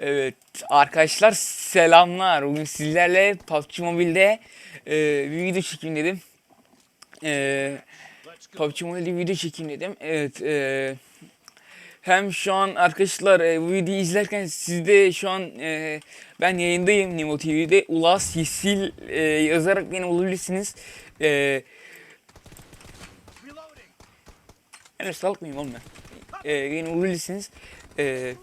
Evet arkadaşlar selamlar. Bugün sizlerle PUBG Mobile'de e, bir video çekeyim dedim. E, PUBG Mobile'de video çekeyim dedim. Evet. E, hem şu an arkadaşlar e, bu videoyu izlerken sizde şu an e, ben yayındayım Nimo TV'de. Ulas Yesil e, yazarak beni bulabilirsiniz. E, evet salak mıyım oğlum ben? E, beni bulabilirsiniz. E,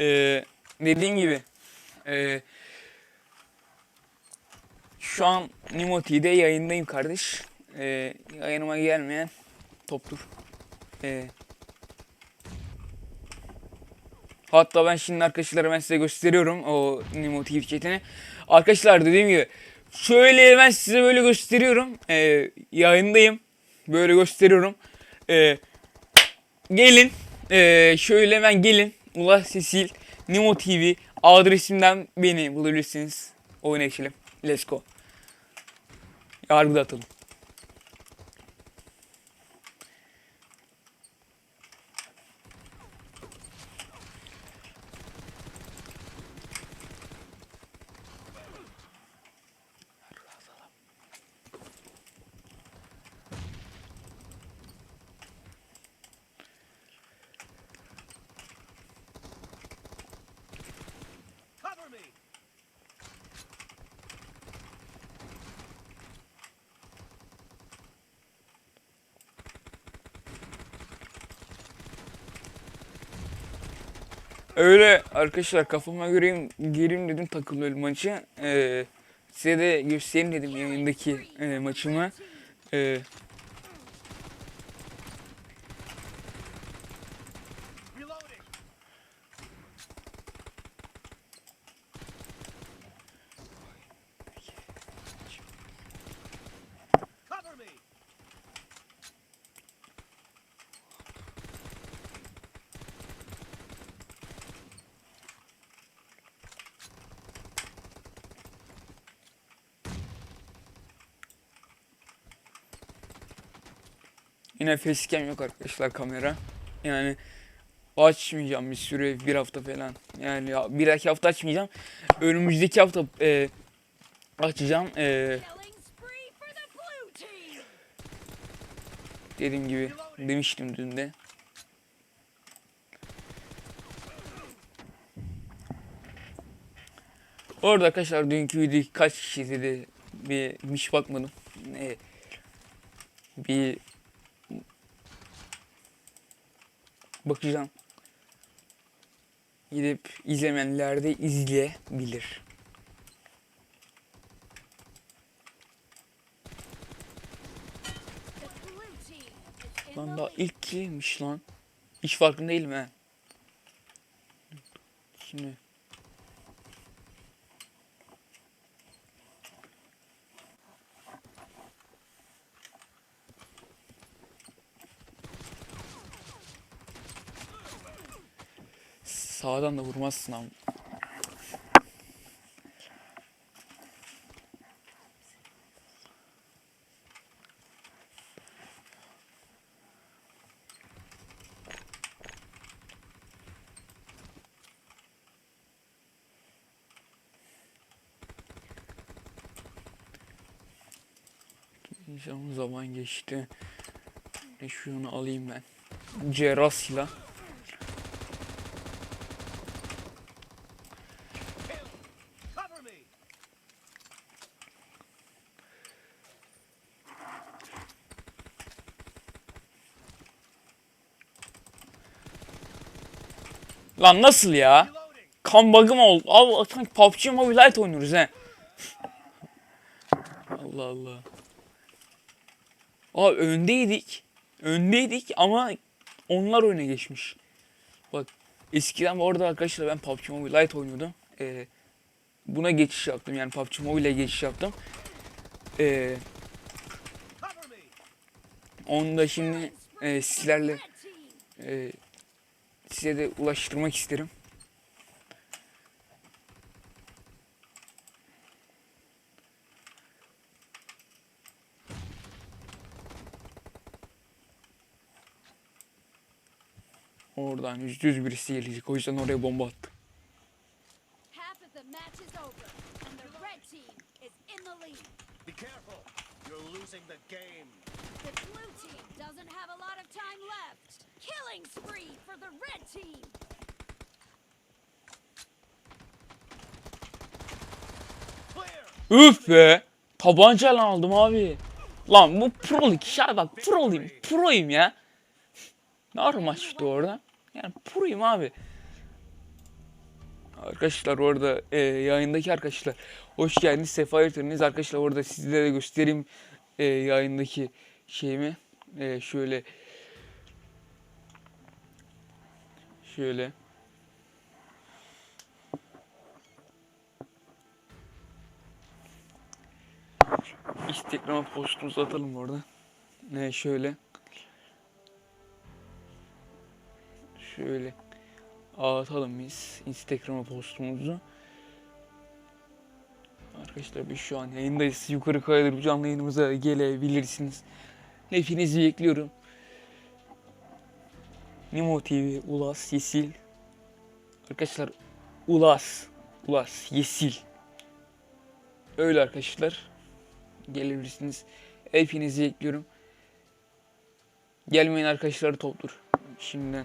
Ee, dediğim gibi ee, şu an Nimo TV'de yayındayım kardeş. Ee, yayınıma gelmeyen toptur. Ee, hatta ben şimdi arkadaşlar ben size gösteriyorum o Nimo TV chatini. Arkadaşlar dediğim gibi şöyle ben size böyle gösteriyorum. Ee, yayındayım. Böyle gösteriyorum. Ee, gelin. Ee, şöyle hemen gelin. Ulaş Sesil, Nimo TV adresimden beni bulabilirsiniz. Oyuna geçelim. Let's go. Yargıda atalım. Öyle arkadaşlar kafama göreyim gireyim dedim takımlı maçı. Ee, size de göstereyim dedim yayındaki e, maçımı. Ee, Yine facecam yok arkadaşlar kamera. Yani açmayacağım bir süre bir hafta falan. Yani ya bir iki hafta açmayacağım. Önümüzdeki hafta e, açacağım. E, dediğim gibi demiştim dün de. Orada arkadaşlar dünkü video kaç kişi izledi bir hiç bakmadım. E, bir bakacağım. Gidip izlemeyenler de izleyebilir. Lan daha ilk kimmiş lan. Hiç farkında değilim he. Şimdi. Sağdan da vurmazsın ama. Zaman geçti. Şunu alayım ben. Cerrah silah. Lan nasıl ya? Kan bug'ım oldu. Abi sanki PUBG Mobile Lite oynuyoruz he. Allah Allah. Abi öndeydik. Öndeydik ama onlar öne geçmiş. Bak eskiden bu arada arkadaşlar ben PUBG Mobile Lite oynuyordum. Ee, buna geçiş yaptım yani PUBG Mobile'e geçiş yaptım. Ee, onu da şimdi e, sizlerle e, size de ulaştırmak isterim. Oradan yüz birisi gelecek. O yüzden oraya bomba attım. Killing spree for the red team. Üf be. Tabancayla aldım abi. Lan bu prolik. Şar bak prolayım. Proyum ya. Ne ara maçtı orada? Yani proyum abi. Arkadaşlar orada e, yayındaki arkadaşlar hoş geldiniz sefa getirdiniz arkadaşlar orada sizlere de göstereyim e, yayındaki şeyimi E, şöyle şöyle Instagram'a postumuzu atalım orada. Ne şöyle. Şöyle. Atalım biz Instagram'a postumuzu. Arkadaşlar biz şu an yayındayız. Yukarı kaydırıp canlı yayınımıza gelebilirsiniz. Hepinizi bekliyorum. Nimo TV, Ulas, Yesil. Arkadaşlar Ulas, Ulas, Yesil. Öyle arkadaşlar gelebilirsiniz. Hepinizi bekliyorum. Gelmeyin arkadaşlar toptur. Şimdiden.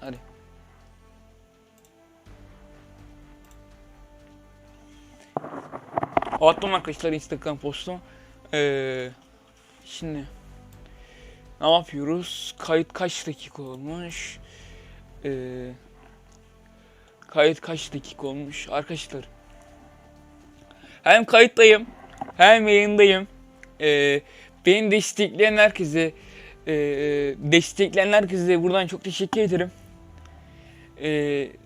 Hadi. Attım arkadaşlar Instagram postu. Ee, şimdi ne yapıyoruz? Kayıt kaç dakika olmuş? Ee, kayıt kaç dakika olmuş? Arkadaşlar hem kayıttayım hem yayındayım. Ee, beni destekleyen herkese e, destekleyen herkese buradan çok teşekkür ederim. Ee,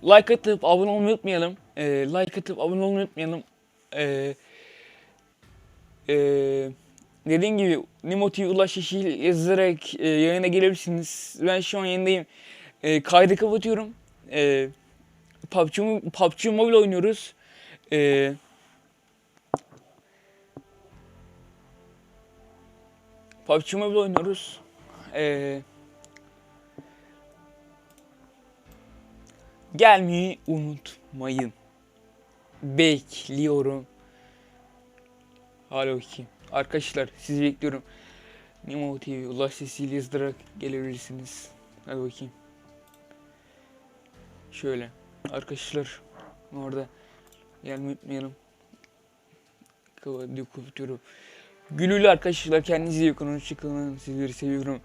like atıp abone olmayı unutmayalım. Ee, like atıp abone olmayı unutmayalım. Ee, e, dediğim gibi Nimo TV Ulaş Yeşil yazarak e, yayına gelebilirsiniz. Ben şu an yayındayım. E, kaydı kapatıyorum. E, PUBG, PUBG Mobile oynuyoruz. E, PUBG Mobile oynuyoruz. Ee, gelmeyi unutmayın. Bekliyorum. Hadi bakayım. Arkadaşlar sizi bekliyorum. Nimo TV Ulaş sesiyle yazdırarak gelebilirsiniz. Hadi bakayım. Şöyle. Arkadaşlar orada gelmeyi unutmayalım. Kapatıyorum. kapatıyorum. Gülüyle arkadaşlar kendinize iyi bakın. Hoşçakalın. Sizleri seviyorum.